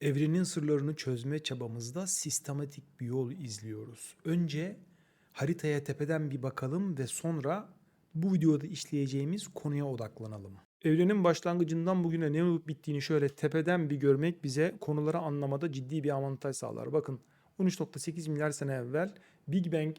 Evrenin sırlarını çözme çabamızda sistematik bir yol izliyoruz. Önce haritaya tepeden bir bakalım ve sonra bu videoda işleyeceğimiz konuya odaklanalım. Evrenin başlangıcından bugüne ne olup bittiğini şöyle tepeden bir görmek bize konuları anlamada ciddi bir avantaj sağlar. Bakın 13.8 milyar sene evvel Big Bang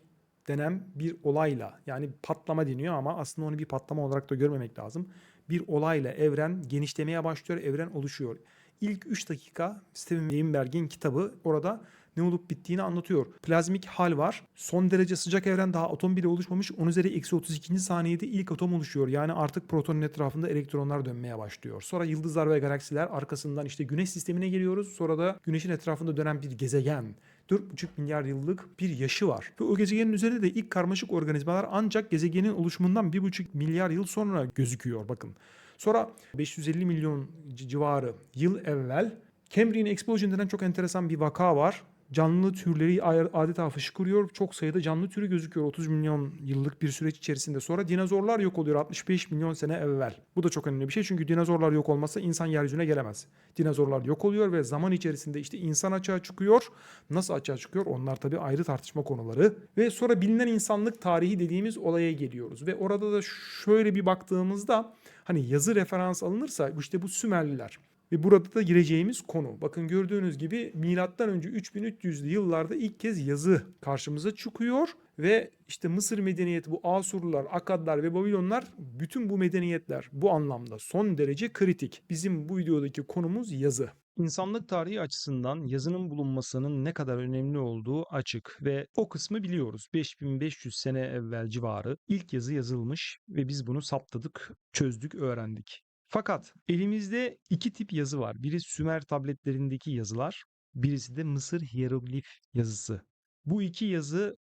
denen bir olayla yani patlama deniyor ama aslında onu bir patlama olarak da görmemek lazım. Bir olayla evren genişlemeye başlıyor, evren oluşuyor. İlk 3 dakika Steven Weinberg'in kitabı orada ne olup bittiğini anlatıyor. Plazmik hal var. Son derece sıcak evren daha atom bile oluşmamış. 10 üzeri eksi 32. saniyede ilk atom oluşuyor. Yani artık protonun etrafında elektronlar dönmeye başlıyor. Sonra yıldızlar ve galaksiler arkasından işte güneş sistemine geliyoruz. Sonra da güneşin etrafında dönen bir gezegen. 4,5 milyar yıllık bir yaşı var. Ve o gezegenin üzerinde de ilk karmaşık organizmalar ancak gezegenin oluşumundan 1,5 milyar yıl sonra gözüküyor bakın. Sonra 550 milyon civarı yıl evvel Cambrian Explosion denen çok enteresan bir vaka var. Canlı türleri adeta fışkırıyor. Çok sayıda canlı türü gözüküyor 30 milyon yıllık bir süreç içerisinde. Sonra dinozorlar yok oluyor 65 milyon sene evvel. Bu da çok önemli bir şey çünkü dinozorlar yok olmazsa insan yeryüzüne gelemez. Dinozorlar yok oluyor ve zaman içerisinde işte insan açığa çıkıyor. Nasıl açığa çıkıyor? Onlar tabii ayrı tartışma konuları. Ve sonra bilinen insanlık tarihi dediğimiz olaya geliyoruz. Ve orada da şöyle bir baktığımızda hani yazı referans alınırsa işte bu Sümerliler. Ve burada da gireceğimiz konu. Bakın gördüğünüz gibi milattan önce 3300'lü yıllarda ilk kez yazı karşımıza çıkıyor ve işte Mısır medeniyeti bu Asurlular, Akadlar ve Babilonlar bütün bu medeniyetler bu anlamda son derece kritik. Bizim bu videodaki konumuz yazı. İnsanlık tarihi açısından yazının bulunmasının ne kadar önemli olduğu açık ve o kısmı biliyoruz. 5500 sene evvel civarı ilk yazı yazılmış ve biz bunu saptadık, çözdük, öğrendik. Fakat elimizde iki tip yazı var. Biri Sümer tabletlerindeki yazılar, birisi de Mısır hieroglif yazısı. Bu iki yazı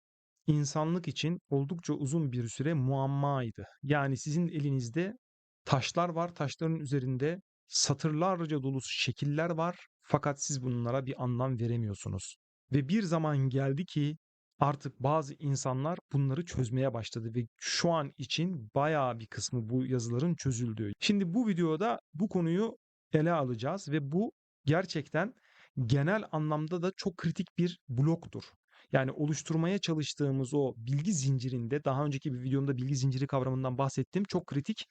insanlık için oldukça uzun bir süre muammaydı. Yani sizin elinizde taşlar var, taşların üzerinde satırlarca dolusu şekiller var fakat siz bunlara bir anlam veremiyorsunuz. Ve bir zaman geldi ki artık bazı insanlar bunları çözmeye başladı ve şu an için bayağı bir kısmı bu yazıların çözüldüğü. Şimdi bu videoda bu konuyu ele alacağız ve bu gerçekten genel anlamda da çok kritik bir bloktur. Yani oluşturmaya çalıştığımız o bilgi zincirinde daha önceki bir videomda bilgi zinciri kavramından bahsettim. Çok kritik.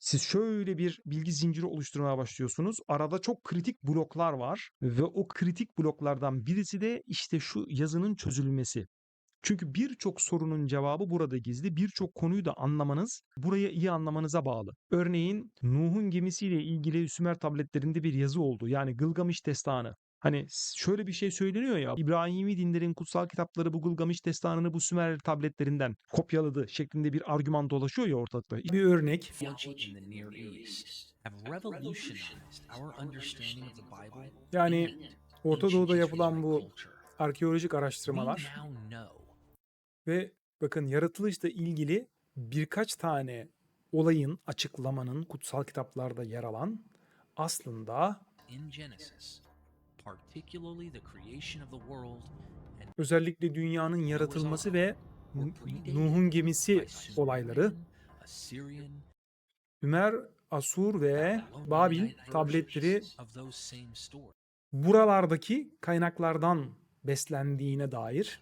Siz şöyle bir bilgi zinciri oluşturmaya başlıyorsunuz. Arada çok kritik bloklar var ve o kritik bloklardan birisi de işte şu yazının çözülmesi. Çünkü birçok sorunun cevabı burada gizli. Birçok konuyu da anlamanız buraya iyi anlamanıza bağlı. Örneğin Nuh'un gemisiyle ilgili Sümer tabletlerinde bir yazı oldu. Yani Gılgamış Destanı. Hani şöyle bir şey söyleniyor ya İbrahimi dinlerin kutsal kitapları bu Gılgamış destanını bu Sümer tabletlerinden kopyaladı şeklinde bir argüman dolaşıyor ya ortalıkta. Bir örnek. Yani Orta Doğu'da yapılan bu arkeolojik araştırmalar ve bakın yaratılışla ilgili birkaç tane olayın açıklamanın kutsal kitaplarda yer alan aslında in Genesis, özellikle dünyanın yaratılması ve Nuh'un gemisi olayları. Sümer, Asur ve Babil tabletleri buralardaki kaynaklardan beslendiğine dair.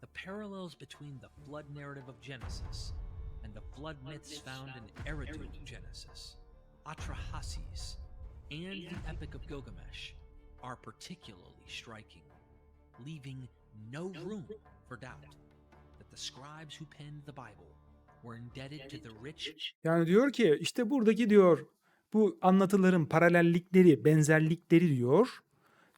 The parallels between the flood narrative of Genesis and the flood myths found in Eridu Genesis, Atrahasis, and the Epic of Gilgamesh are particularly striking, leaving no room for doubt that the scribes who penned the Bible were indebted to the rich Yani diyor ki işte buradaki diyor bu anlatıların paralellikleri, benzerlikleri diyor.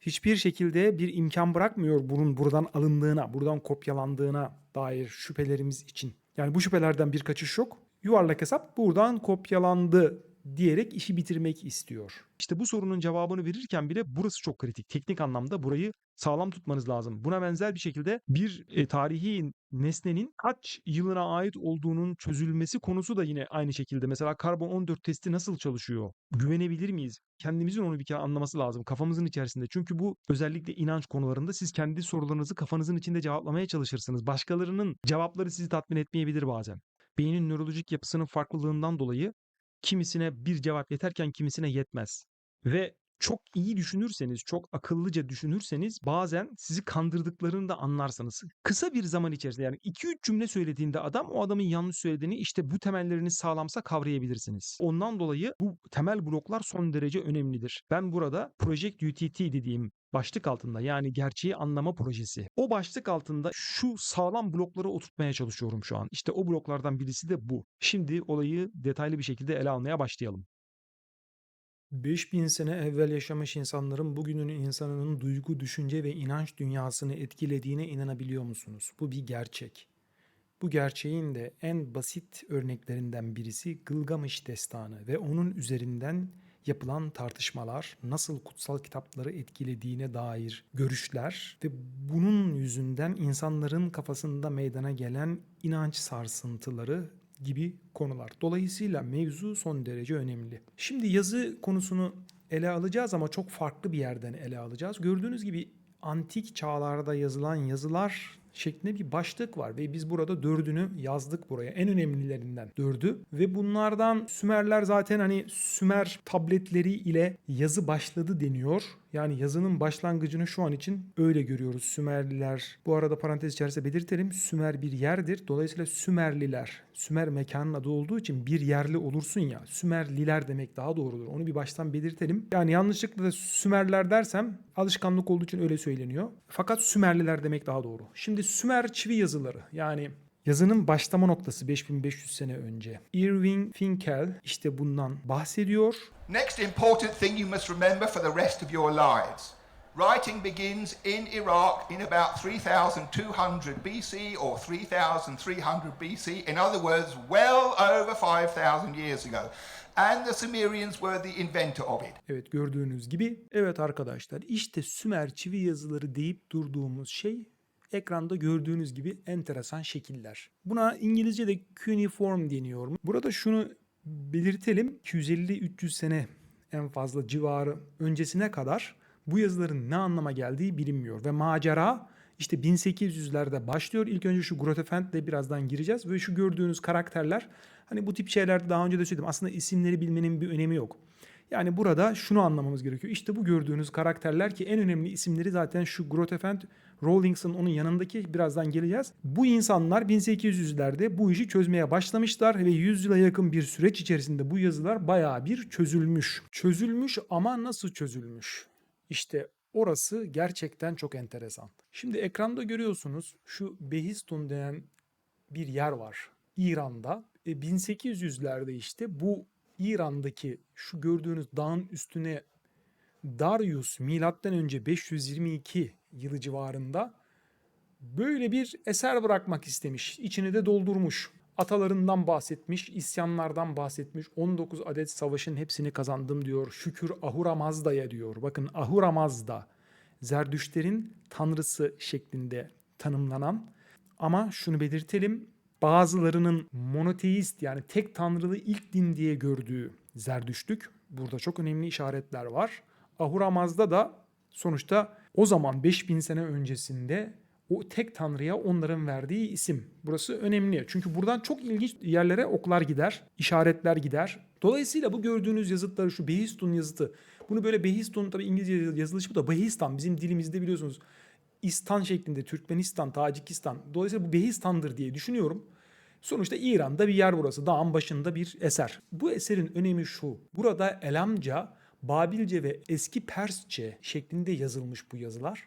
Hiçbir şekilde bir imkan bırakmıyor bunun buradan alındığına, buradan kopyalandığına dair şüphelerimiz için. Yani bu şüphelerden bir kaçış yok. Yuvarlak hesap buradan kopyalandı diyerek işi bitirmek istiyor. İşte bu sorunun cevabını verirken bile burası çok kritik. Teknik anlamda burayı sağlam tutmanız lazım. Buna benzer bir şekilde bir e, tarihi nesnenin kaç yılına ait olduğunun çözülmesi konusu da yine aynı şekilde. Mesela karbon 14 testi nasıl çalışıyor? Güvenebilir miyiz? Kendimizin onu bir kere anlaması lazım kafamızın içerisinde. Çünkü bu özellikle inanç konularında siz kendi sorularınızı kafanızın içinde cevaplamaya çalışırsınız. Başkalarının cevapları sizi tatmin etmeyebilir bazen. Beynin nörolojik yapısının farklılığından dolayı kimisine bir cevap yeterken kimisine yetmez. Ve çok iyi düşünürseniz, çok akıllıca düşünürseniz bazen sizi kandırdıklarını da anlarsanız kısa bir zaman içerisinde yani 2-3 cümle söylediğinde adam o adamın yanlış söylediğini işte bu temelleriniz sağlamsa kavrayabilirsiniz. Ondan dolayı bu temel bloklar son derece önemlidir. Ben burada Project UTT dediğim başlık altında yani gerçeği anlama projesi. O başlık altında şu sağlam blokları oturtmaya çalışıyorum şu an. İşte o bloklardan birisi de bu. Şimdi olayı detaylı bir şekilde ele almaya başlayalım. 5000 sene evvel yaşamış insanların bugünün insanının duygu, düşünce ve inanç dünyasını etkilediğine inanabiliyor musunuz? Bu bir gerçek. Bu gerçeğin de en basit örneklerinden birisi Gılgamış Destanı ve onun üzerinden yapılan tartışmalar nasıl kutsal kitapları etkilediğine dair görüşler ve bunun yüzünden insanların kafasında meydana gelen inanç sarsıntıları gibi konular. Dolayısıyla mevzu son derece önemli. Şimdi yazı konusunu ele alacağız ama çok farklı bir yerden ele alacağız. Gördüğünüz gibi antik çağlarda yazılan yazılar şeklinde bir başlık var ve biz burada dördünü yazdık buraya. En önemlilerinden dördü ve bunlardan Sümerler zaten hani Sümer tabletleri ile yazı başladı deniyor. Yani yazının başlangıcını şu an için öyle görüyoruz. Sümerliler bu arada parantez içerisinde belirtelim. Sümer bir yerdir. Dolayısıyla Sümerliler Sümer mekanın adı olduğu için bir yerli olursun ya. Sümerliler demek daha doğrudur. Onu bir baştan belirtelim. Yani yanlışlıkla da Sümerler dersem alışkanlık olduğu için öyle söyleniyor. Fakat Sümerliler demek daha doğru. Şimdi Sümer çivi yazıları yani Yazının başlama noktası 5500 sene önce. Irving Finkel işte bundan bahsediyor. Next important thing you must remember for the rest of your lives. Writing begins in Iraq in about 3200 BC or 3300 BC. In other words, well over 5000 years ago. And the Sumerians were the inventor of it. Evet gördüğünüz gibi. Evet arkadaşlar işte Sümer çivi yazıları deyip durduğumuz şey ekranda gördüğünüz gibi enteresan şekiller. Buna İngilizce'de cuneiform deniyor. Burada şunu belirtelim. 250-300 sene en fazla civarı öncesine kadar bu yazıların ne anlama geldiği bilinmiyor. Ve macera işte 1800'lerde başlıyor. İlk önce şu Grotefend'le birazdan gireceğiz. Ve şu gördüğünüz karakterler hani bu tip şeylerde daha önce de söyledim. Aslında isimleri bilmenin bir önemi yok. Yani burada şunu anlamamız gerekiyor. İşte bu gördüğünüz karakterler ki en önemli isimleri zaten şu Grotefend, Rawlinson onun yanındaki birazdan geleceğiz. Bu insanlar 1800'lerde bu işi çözmeye başlamışlar ve 100 yıla yakın bir süreç içerisinde bu yazılar bayağı bir çözülmüş. Çözülmüş ama nasıl çözülmüş? İşte orası gerçekten çok enteresan. Şimdi ekranda görüyorsunuz şu Behistun denen bir yer var İran'da. E, 1800'lerde işte bu İran'daki şu gördüğünüz dağın üstüne Darius milattan önce 522 yılı civarında böyle bir eser bırakmak istemiş. İçini de doldurmuş. Atalarından bahsetmiş, isyanlardan bahsetmiş. 19 adet savaşın hepsini kazandım diyor. Şükür Ahura Mazda'ya diyor. Bakın Ahura Mazda Zerdüştlerin tanrısı şeklinde tanımlanan ama şunu belirtelim bazılarının monoteist yani tek tanrılı ilk din diye gördüğü Zerdüştlük. Burada çok önemli işaretler var. Ahura Mazda da sonuçta o zaman 5000 sene öncesinde o tek tanrıya onların verdiği isim. Burası önemli. Çünkü buradan çok ilginç yerlere oklar gider, işaretler gider. Dolayısıyla bu gördüğünüz yazıtları şu Behistun yazıtı. Bunu böyle Behistun tabii İngilizce yazılışı bu da Behistan bizim dilimizde biliyorsunuz. İstan şeklinde Türkmenistan, Tacikistan. Dolayısıyla bu Behistan'dır diye düşünüyorum. Sonuçta İran'da bir yer burası. Dağın başında bir eser. Bu eserin önemi şu. Burada Elamca, Babilce ve eski Persçe şeklinde yazılmış bu yazılar.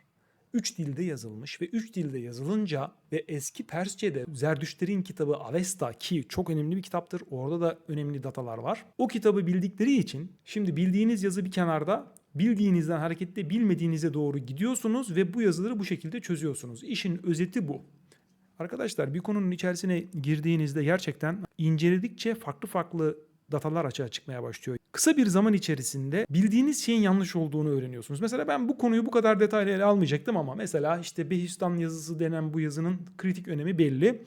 Üç dilde yazılmış ve üç dilde yazılınca ve eski Persçe'de Zerdüştlerin kitabı Avesta ki çok önemli bir kitaptır. Orada da önemli datalar var. O kitabı bildikleri için şimdi bildiğiniz yazı bir kenarda bildiğinizden hareketle bilmediğinize doğru gidiyorsunuz ve bu yazıları bu şekilde çözüyorsunuz. İşin özeti bu. Arkadaşlar bir konunun içerisine girdiğinizde gerçekten inceledikçe farklı farklı datalar açığa çıkmaya başlıyor. Kısa bir zaman içerisinde bildiğiniz şeyin yanlış olduğunu öğreniyorsunuz. Mesela ben bu konuyu bu kadar detaylı ele almayacaktım ama mesela işte Behistan yazısı denen bu yazının kritik önemi belli.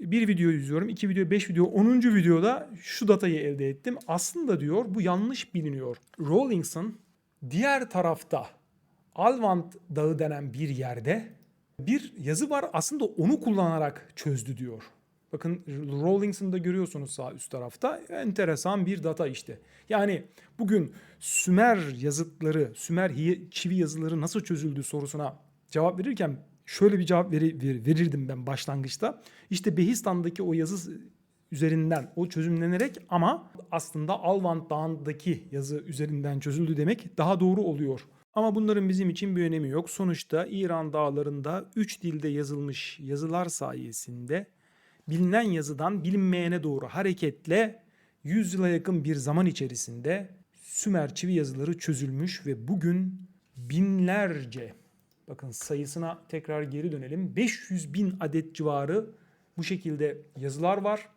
Bir video izliyorum, iki video, beş video, onuncu videoda şu datayı elde ettim. Aslında diyor bu yanlış biliniyor. Rawlinson diğer tarafta Alvand Dağı denen bir yerde bir yazı var aslında onu kullanarak çözdü diyor. Bakın Rawlings'ın görüyorsunuz sağ üst tarafta. Enteresan bir data işte. Yani bugün Sümer yazıtları, Sümer çivi yazıları nasıl çözüldü sorusuna cevap verirken şöyle bir cevap veri- ver- verirdim ben başlangıçta. İşte Behistan'daki o yazı üzerinden o çözümlenerek ama aslında Alvand Dağı'ndaki yazı üzerinden çözüldü demek daha doğru oluyor. Ama bunların bizim için bir önemi yok. Sonuçta İran dağlarında 3 dilde yazılmış yazılar sayesinde bilinen yazıdan bilinmeyene doğru hareketle 100 yıla yakın bir zaman içerisinde Sümer çivi yazıları çözülmüş ve bugün binlerce bakın sayısına tekrar geri dönelim 500 bin adet civarı bu şekilde yazılar var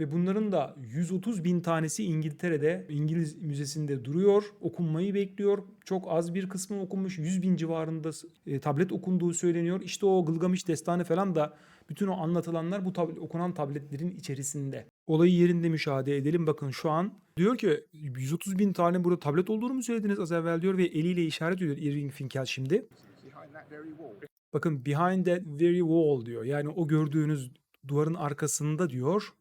ve bunların da 130 bin tanesi İngiltere'de İngiliz Müzesi'nde duruyor. Okunmayı bekliyor. Çok az bir kısmı okunmuş. 100 bin civarında e, tablet okunduğu söyleniyor. İşte o Gılgamış Destanı falan da bütün o anlatılanlar bu tablet, okunan tabletlerin içerisinde. Olayı yerinde müşahede edelim. Bakın şu an diyor ki 130 bin tane burada tablet olduğunu mu söylediniz az evvel diyor ve eliyle işaret ediyor Irving Finkel şimdi. Bakın behind that very wall diyor. Yani o gördüğünüz duvarın arkasında diyor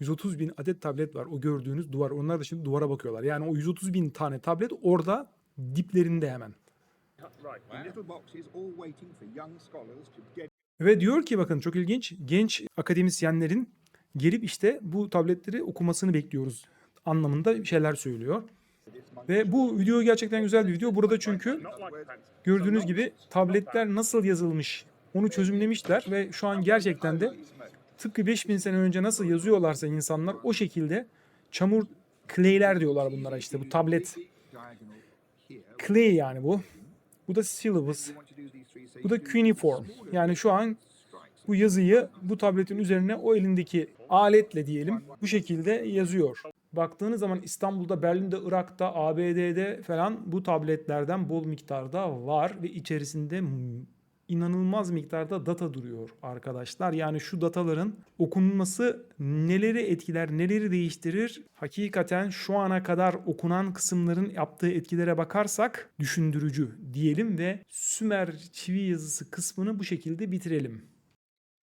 130 bin adet tablet var. O gördüğünüz duvar. Onlar da şimdi duvara bakıyorlar. Yani o 130 bin tane tablet orada diplerinde hemen. Right. In little boxes, all waiting for young scholars to get Ve diyor ki bakın çok ilginç. Genç akademisyenlerin gelip işte bu tabletleri okumasını bekliyoruz anlamında şeyler söylüyor. Ve bu video gerçekten güzel bir video. Burada çünkü gördüğünüz gibi tabletler nasıl yazılmış onu çözümlemişler ve şu an gerçekten de tıpkı 5000 sene önce nasıl yazıyorlarsa insanlar o şekilde çamur clay'ler diyorlar bunlara işte bu tablet clay yani bu. Bu da syllabus. Bu da cuneiform. Yani şu an bu yazıyı bu tabletin üzerine o elindeki aletle diyelim bu şekilde yazıyor. Baktığınız zaman İstanbul'da, Berlin'de, Irak'ta, ABD'de falan bu tabletlerden bol miktarda var ve içerisinde inanılmaz miktarda data duruyor arkadaşlar. Yani şu dataların okunması neleri etkiler, neleri değiştirir? Hakikaten şu ana kadar okunan kısımların yaptığı etkilere bakarsak düşündürücü diyelim ve Sümer çivi yazısı kısmını bu şekilde bitirelim.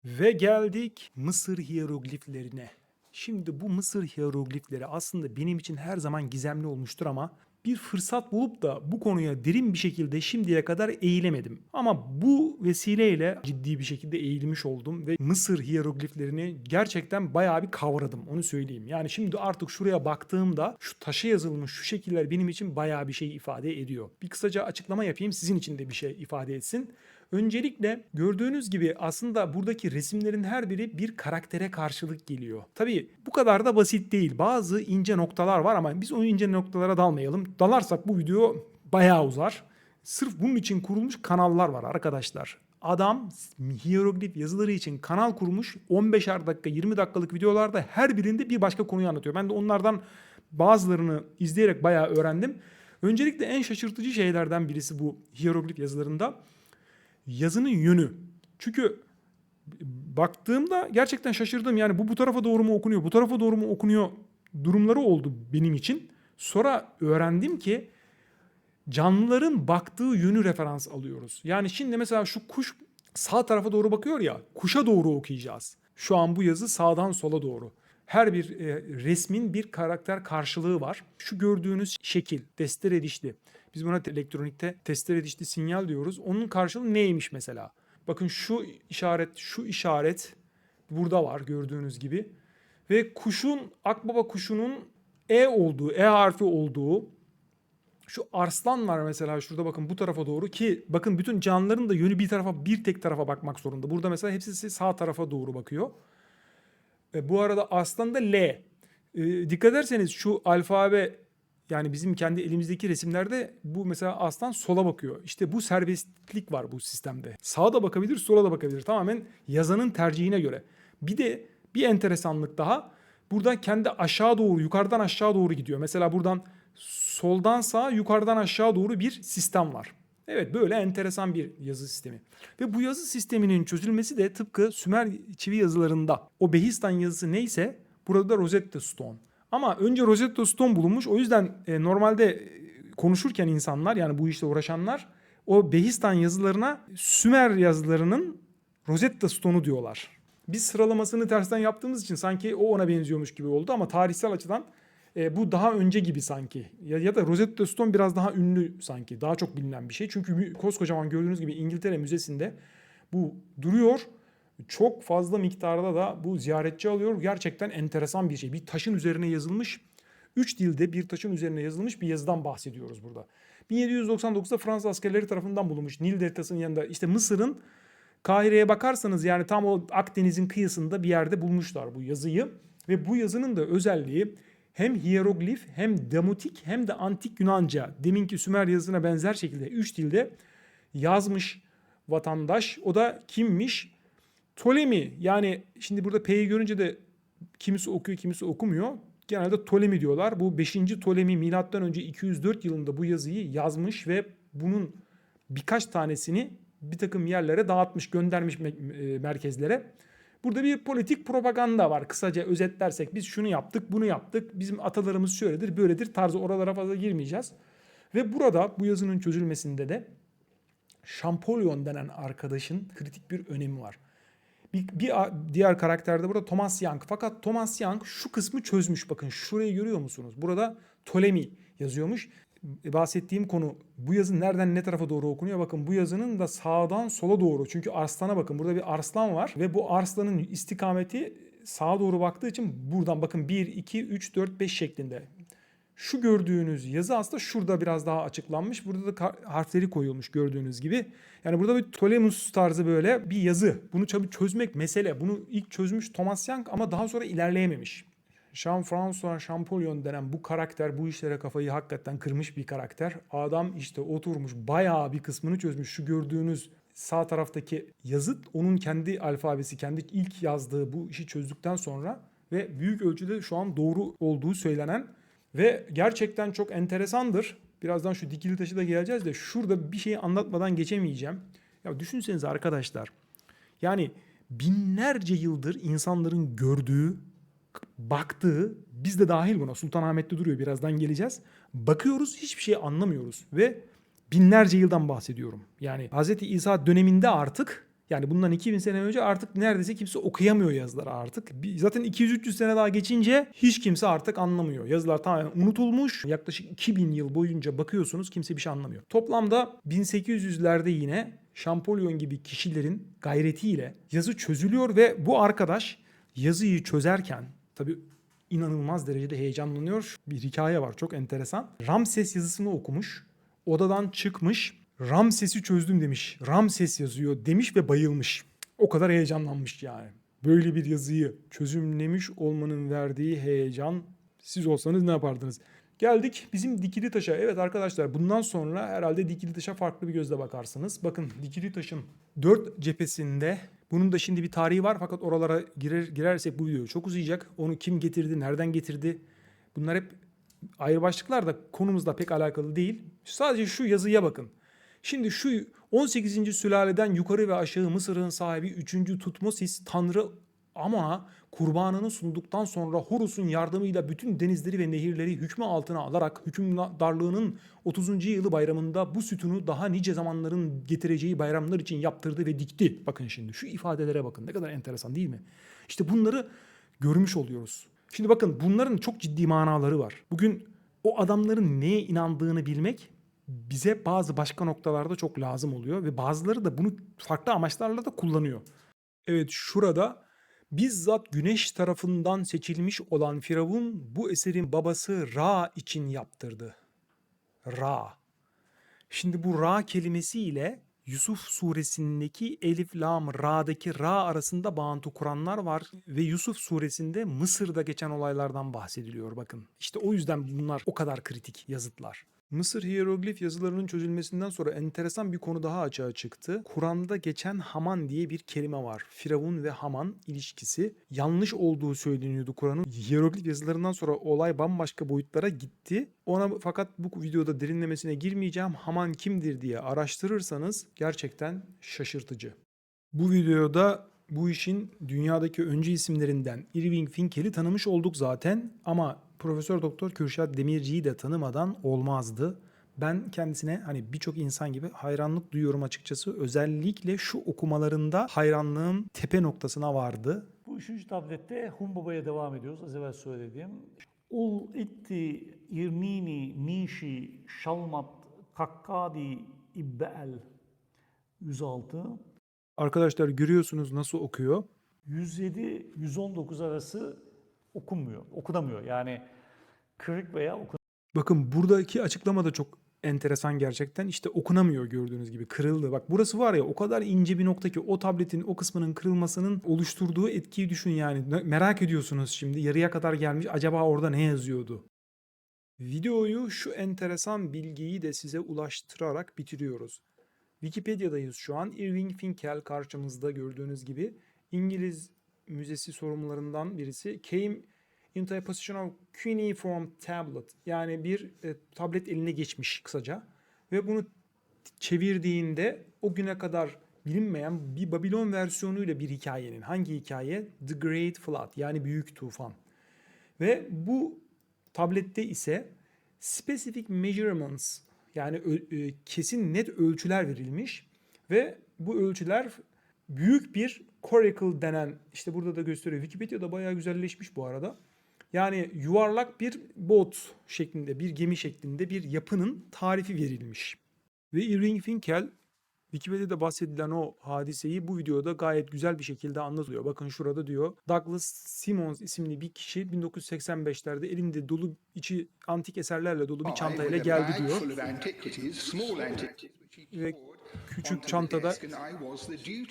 Ve geldik Mısır hierogliflerine. Şimdi bu Mısır hieroglifleri aslında benim için her zaman gizemli olmuştur ama bir fırsat bulup da bu konuya derin bir şekilde şimdiye kadar eğilemedim. Ama bu vesileyle ciddi bir şekilde eğilmiş oldum ve Mısır hierogliflerini gerçekten bayağı bir kavradım onu söyleyeyim. Yani şimdi artık şuraya baktığımda şu taşa yazılmış şu şekiller benim için bayağı bir şey ifade ediyor. Bir kısaca açıklama yapayım sizin için de bir şey ifade etsin. Öncelikle gördüğünüz gibi aslında buradaki resimlerin her biri bir karaktere karşılık geliyor. Tabii bu kadar da basit değil. Bazı ince noktalar var ama biz o ince noktalara dalmayalım. Dalarsak bu video bayağı uzar. Sırf bunun için kurulmuş kanallar var arkadaşlar. Adam hieroglif yazıları için kanal kurmuş. 15'er dakika 20 dakikalık videolarda her birinde bir başka konuyu anlatıyor. Ben de onlardan bazılarını izleyerek bayağı öğrendim. Öncelikle en şaşırtıcı şeylerden birisi bu hieroglif yazılarında yazının yönü. Çünkü baktığımda gerçekten şaşırdım. Yani bu bu tarafa doğru mu okunuyor, bu tarafa doğru mu okunuyor durumları oldu benim için. Sonra öğrendim ki canlıların baktığı yönü referans alıyoruz. Yani şimdi mesela şu kuş sağ tarafa doğru bakıyor ya, kuşa doğru okuyacağız. Şu an bu yazı sağdan sola doğru. Her bir e, resmin bir karakter karşılığı var. Şu gördüğünüz şekil, testere dişli. Biz buna elektronikte testere dişli sinyal diyoruz. Onun karşılığı neymiş mesela? Bakın şu işaret, şu işaret burada var gördüğünüz gibi. Ve kuşun, akbaba kuşunun E olduğu, E harfi olduğu şu arslan var mesela şurada bakın bu tarafa doğru ki bakın bütün canlıların da yönü bir tarafa bir tek tarafa bakmak zorunda. Burada mesela hepsi sağ tarafa doğru bakıyor. E, bu arada aslında L. E, dikkat ederseniz şu alfabe yani bizim kendi elimizdeki resimlerde bu mesela aslan sola bakıyor. İşte bu serbestlik var bu sistemde. Sağa da bakabilir, sola da bakabilir. Tamamen yazanın tercihine göre. Bir de bir enteresanlık daha. Buradan kendi aşağı doğru, yukarıdan aşağı doğru gidiyor. Mesela buradan soldan sağa, yukarıdan aşağı doğru bir sistem var. Evet böyle enteresan bir yazı sistemi. Ve bu yazı sisteminin çözülmesi de tıpkı Sümer çivi yazılarında o Behistan yazısı neyse burada da Rosetta Stone. Ama önce Rosetta Stone bulunmuş. O yüzden e, normalde e, konuşurken insanlar yani bu işle uğraşanlar o Behistan yazılarına Sümer yazılarının Rosetta Stone'u diyorlar. Biz sıralamasını tersten yaptığımız için sanki o ona benziyormuş gibi oldu ama tarihsel açıdan e, bu daha önce gibi sanki. Ya, ya da Rosetta Stone biraz daha ünlü sanki. Daha çok bilinen bir şey. Çünkü koskocaman gördüğünüz gibi İngiltere Müzesi'nde bu duruyor. Çok fazla miktarda da bu ziyaretçi alıyor. Gerçekten enteresan bir şey. Bir taşın üzerine yazılmış, üç dilde bir taşın üzerine yazılmış bir yazıdan bahsediyoruz burada. 1799'da Fransız askerleri tarafından bulunmuş Nil Deltası'nın yanında. işte Mısır'ın Kahire'ye bakarsanız yani tam o Akdeniz'in kıyısında bir yerde bulmuşlar bu yazıyı. Ve bu yazının da özelliği hem hieroglif hem demotik hem de antik Yunanca deminki Sümer yazısına benzer şekilde üç dilde yazmış vatandaş. O da kimmiş? Ptolemy yani şimdi burada P'yi görünce de kimisi okuyor kimisi okumuyor. Genelde Ptolemy diyorlar. Bu 5. Ptolemy milattan önce 204 yılında bu yazıyı yazmış ve bunun birkaç tanesini bir takım yerlere dağıtmış, göndermiş e, merkezlere. Burada bir politik propaganda var. Kısaca özetlersek biz şunu yaptık, bunu yaptık. Bizim atalarımız şöyledir, böyledir tarzı oralara fazla girmeyeceğiz. Ve burada bu yazının çözülmesinde de Şampolyon denen arkadaşın kritik bir önemi var. Bir, bir diğer karakter de burada Thomas Young. Fakat Thomas Young şu kısmı çözmüş. Bakın şurayı görüyor musunuz? Burada Ptolemy yazıyormuş. Bahsettiğim konu bu yazı nereden ne tarafa doğru okunuyor? Bakın bu yazının da sağdan sola doğru. Çünkü arslana bakın. Burada bir arslan var ve bu arslanın istikameti sağa doğru baktığı için buradan bakın 1, 2, 3, 4, 5 şeklinde. Şu gördüğünüz yazı aslında şurada biraz daha açıklanmış. Burada da harfleri koyulmuş gördüğünüz gibi. Yani burada bir Ptolemus tarzı böyle bir yazı. Bunu tabii çözmek mesele. Bunu ilk çözmüş Thomas Young ama daha sonra ilerleyememiş. Jean-François Champollion denen bu karakter bu işlere kafayı hakikaten kırmış bir karakter. Adam işte oturmuş bayağı bir kısmını çözmüş. Şu gördüğünüz sağ taraftaki yazıt onun kendi alfabesi, kendi ilk yazdığı bu işi çözdükten sonra ve büyük ölçüde şu an doğru olduğu söylenen ve gerçekten çok enteresandır. Birazdan şu dikili taşı da geleceğiz de şurada bir şeyi anlatmadan geçemeyeceğim. Ya düşünsenize arkadaşlar. Yani binlerce yıldır insanların gördüğü, baktığı, biz de dahil buna Sultanahmet'te duruyor birazdan geleceğiz. Bakıyoruz hiçbir şey anlamıyoruz ve binlerce yıldan bahsediyorum. Yani Hz. İsa döneminde artık yani bundan 2000 sene önce artık neredeyse kimse okuyamıyor yazıları artık. Zaten 200-300 sene daha geçince hiç kimse artık anlamıyor. Yazılar tamamen unutulmuş. Yaklaşık 2000 yıl boyunca bakıyorsunuz kimse bir şey anlamıyor. Toplamda 1800'lerde yine Şampolyon gibi kişilerin gayretiyle yazı çözülüyor ve bu arkadaş yazıyı çözerken tabii inanılmaz derecede heyecanlanıyor. Bir hikaye var çok enteresan. Ramses yazısını okumuş. Odadan çıkmış. Ramses'i çözdüm demiş. Ramses yazıyor demiş ve bayılmış. O kadar heyecanlanmış yani. Böyle bir yazıyı çözümlemiş olmanın verdiği heyecan siz olsanız ne yapardınız? Geldik bizim dikili taşa. Evet arkadaşlar bundan sonra herhalde dikili taşa farklı bir gözle bakarsınız. Bakın dikili taşın dört cephesinde bunun da şimdi bir tarihi var fakat oralara girer, girersek bu video çok uzayacak. Onu kim getirdi, nereden getirdi? Bunlar hep ayrı başlıklar da konumuzla pek alakalı değil. Sadece şu yazıya bakın. Şimdi şu 18. sülaleden yukarı ve aşağı Mısır'ın sahibi 3. Tutmosis Tanrı Amon'a kurbanını sunduktan sonra Horus'un yardımıyla bütün denizleri ve nehirleri hükmü altına alarak hükümdarlığının 30. yılı bayramında bu sütunu daha nice zamanların getireceği bayramlar için yaptırdı ve dikti. Bakın şimdi şu ifadelere bakın ne kadar enteresan değil mi? İşte bunları görmüş oluyoruz. Şimdi bakın bunların çok ciddi manaları var. Bugün o adamların neye inandığını bilmek bize bazı başka noktalarda çok lazım oluyor ve bazıları da bunu farklı amaçlarla da kullanıyor. Evet şurada bizzat güneş tarafından seçilmiş olan Firavun bu eserin babası Ra için yaptırdı. Ra. Şimdi bu Ra kelimesi ile Yusuf suresindeki Elif Lam Ra'daki Ra arasında bağıntı kuranlar var ve Yusuf suresinde Mısır'da geçen olaylardan bahsediliyor bakın. İşte o yüzden bunlar o kadar kritik yazıtlar. Mısır hieroglif yazılarının çözülmesinden sonra enteresan bir konu daha açığa çıktı. Kur'an'da geçen Haman diye bir kelime var. Firavun ve Haman ilişkisi yanlış olduğu söyleniyordu Kur'an'ın. Hieroglif yazılarından sonra olay bambaşka boyutlara gitti. Ona fakat bu videoda derinlemesine girmeyeceğim. Haman kimdir diye araştırırsanız gerçekten şaşırtıcı. Bu videoda bu işin dünyadaki öncü isimlerinden Irving Finkel'i tanımış olduk zaten ama Profesör Doktor Kürşat Demirci'yi de tanımadan olmazdı. Ben kendisine hani birçok insan gibi hayranlık duyuyorum açıkçası. Özellikle şu okumalarında hayranlığım tepe noktasına vardı. Bu üçüncü tablette Humbaba'ya devam ediyoruz. Az evvel söylediğim. Ul itti irnini nişi şalmat kakkadi ibbe'el 106 Arkadaşlar görüyorsunuz nasıl okuyor. 107-119 arası okunmuyor, okunamıyor. Yani kırık veya okun Bakın buradaki açıklama da çok enteresan gerçekten. İşte okunamıyor gördüğünüz gibi kırıldı. Bak burası var ya o kadar ince bir nokta ki o tabletin o kısmının kırılmasının oluşturduğu etkiyi düşün yani. Merak ediyorsunuz şimdi yarıya kadar gelmiş acaba orada ne yazıyordu? Videoyu şu enteresan bilgiyi de size ulaştırarak bitiriyoruz. Wikipedia'dayız şu an. Irving Finkel karşımızda gördüğünüz gibi. İngiliz müzesi sorumlularından birisi. Came into a position of cuneiform tablet. Yani bir e, tablet eline geçmiş kısaca. Ve bunu çevirdiğinde o güne kadar bilinmeyen bir Babilon versiyonuyla bir hikayenin. Hangi hikaye? The Great Flood yani Büyük Tufan. Ve bu tablette ise specific measurements yani e, kesin net ölçüler verilmiş ve bu ölçüler büyük bir coracle denen işte burada da gösteriyor. Wikipedia'da bayağı güzelleşmiş bu arada. Yani yuvarlak bir bot şeklinde, bir gemi şeklinde bir yapının tarifi verilmiş. Ve Irving Finkel Wikipedia'da bahsedilen o hadiseyi bu videoda gayet güzel bir şekilde anlatıyor. Bakın şurada diyor. Douglas Simmons isimli bir kişi 1985'lerde elinde dolu içi antik eserlerle dolu bir çantayla geldi diyor. Ve küçük çantada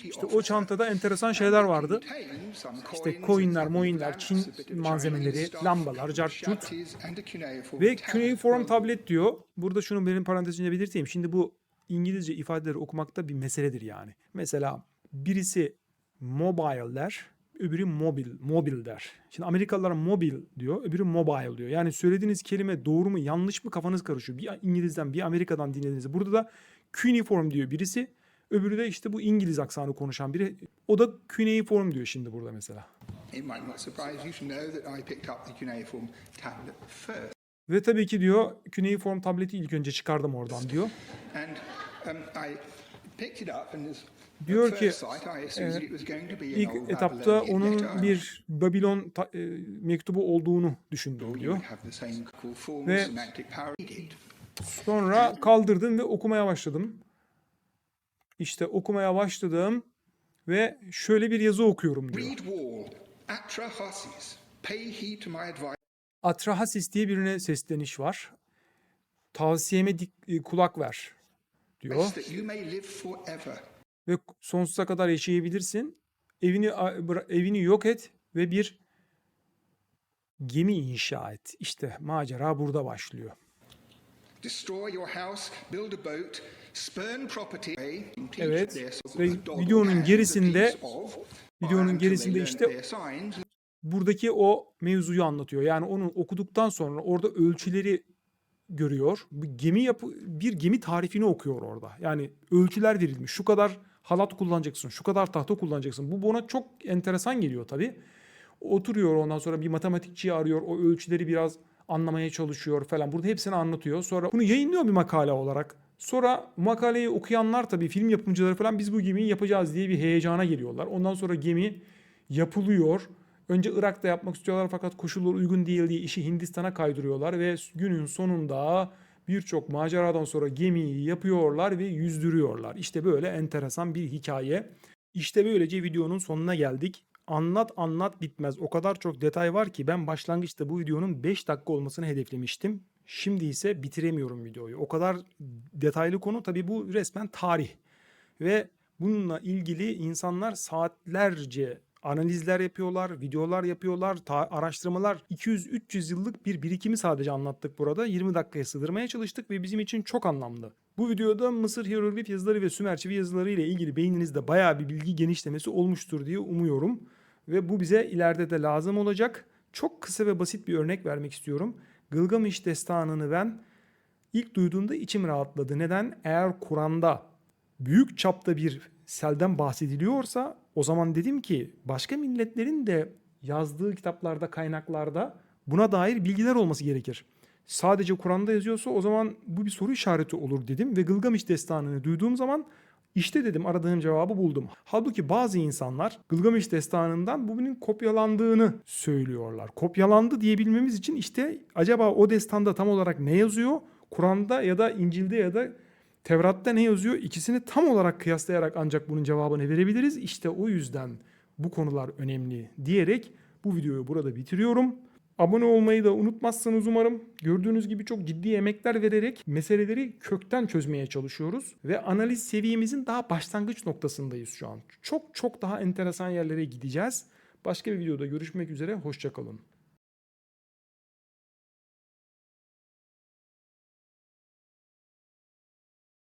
işte o çantada enteresan şeyler vardı. İşte coinler, moinler, Çin malzemeleri, lambalar, a couple of cart curt. shanties and a cuneiform Ve tablet. diyor. Burada şunu benim parantezinde belirteyim. Şimdi bu İngilizce ifadeleri okumakta bir meseledir yani. Mesela birisi mobile der, öbürü mobil, mobil der. Şimdi Amerikalılar mobil diyor, öbürü mobile diyor. Yani söylediğiniz kelime doğru mu yanlış mı kafanız karışıyor. Bir İngilizden bir Amerika'dan dinlediğinizde. Burada da cuneiform diyor birisi. Öbürü de işte bu İngiliz aksanı konuşan biri. O da cuneiform diyor şimdi burada mesela. It might not surprise you to know that I picked up the cuneiform tablet first. Ve tabii ki diyor cuneiform tableti ilk önce çıkardım oradan diyor. And um, I picked it up and Diyor ki, e, İlk etapta onun bir Babilon ta- e, mektubu olduğunu düşündüm diyor. Ve- Sonra kaldırdım ve okumaya başladım. İşte okumaya başladım ve şöyle bir yazı okuyorum diyor. Atrahasis, diye birine sesleniş var. Tavsiyeme dik- e, kulak ver diyor. Ve sonsuza kadar yaşayabilirsin. Evini evini yok et ve bir gemi inşa et. İşte macera burada başlıyor. Destroy your house, build a boat, spurn property. Evet. Ve videonun gerisinde- videonun gerisinde işte- buradaki o mevzuyu anlatıyor. Yani onu okuduktan sonra orada ölçüleri görüyor. Bir gemi yapı bir gemi tarifini okuyor orada. Yani ölçüler verilmiş. Şu kadar halat kullanacaksın, şu kadar tahta kullanacaksın. Bu bana çok enteresan geliyor tabii. Oturuyor ondan sonra bir matematikçiyi arıyor. O ölçüleri biraz anlamaya çalışıyor falan. Burada hepsini anlatıyor. Sonra bunu yayınlıyor bir makale olarak. Sonra makaleyi okuyanlar tabii film yapımcıları falan biz bu gemiyi yapacağız diye bir heyecana geliyorlar. Ondan sonra gemi yapılıyor. Önce Irak'ta yapmak istiyorlar fakat koşullar uygun değil diye işi Hindistan'a kaydırıyorlar ve günün sonunda birçok maceradan sonra gemiyi yapıyorlar ve yüzdürüyorlar. İşte böyle enteresan bir hikaye. İşte böylece videonun sonuna geldik. Anlat anlat bitmez. O kadar çok detay var ki ben başlangıçta bu videonun 5 dakika olmasını hedeflemiştim. Şimdi ise bitiremiyorum videoyu. O kadar detaylı konu tabii bu resmen tarih. Ve bununla ilgili insanlar saatlerce analizler yapıyorlar, videolar yapıyorlar, araştırmalar. 200-300 yıllık bir birikimi sadece anlattık burada. 20 dakikaya sığdırmaya çalıştık ve bizim için çok anlamlı. Bu videoda Mısır hieroglif yazıları ve Sümer çivi yazıları ile ilgili beyninizde bayağı bir bilgi genişlemesi olmuştur diye umuyorum. Ve bu bize ileride de lazım olacak. Çok kısa ve basit bir örnek vermek istiyorum. Gılgamış destanını ben ilk duyduğumda içim rahatladı. Neden? Eğer Kur'an'da büyük çapta bir selden bahsediliyorsa o zaman dedim ki başka milletlerin de yazdığı kitaplarda, kaynaklarda buna dair bilgiler olması gerekir. sadece Kur'an'da yazıyorsa o zaman bu bir soru işareti olur dedim ve Gılgamış destanını duyduğum zaman işte dedim aradığım cevabı buldum. Halbuki bazı insanlar Gılgamış destanından bugünün kopyalandığını söylüyorlar. Kopyalandı diyebilmemiz için işte acaba o destanda tam olarak ne yazıyor? Kur'an'da ya da İncil'de ya da Tevrat'ta ne yazıyor? İkisini tam olarak kıyaslayarak ancak bunun cevabını verebiliriz. İşte o yüzden bu konular önemli diyerek bu videoyu burada bitiriyorum. Abone olmayı da unutmazsanız umarım. Gördüğünüz gibi çok ciddi emekler vererek meseleleri kökten çözmeye çalışıyoruz. Ve analiz seviyemizin daha başlangıç noktasındayız şu an. Çok çok daha enteresan yerlere gideceğiz. Başka bir videoda görüşmek üzere. Hoşçakalın.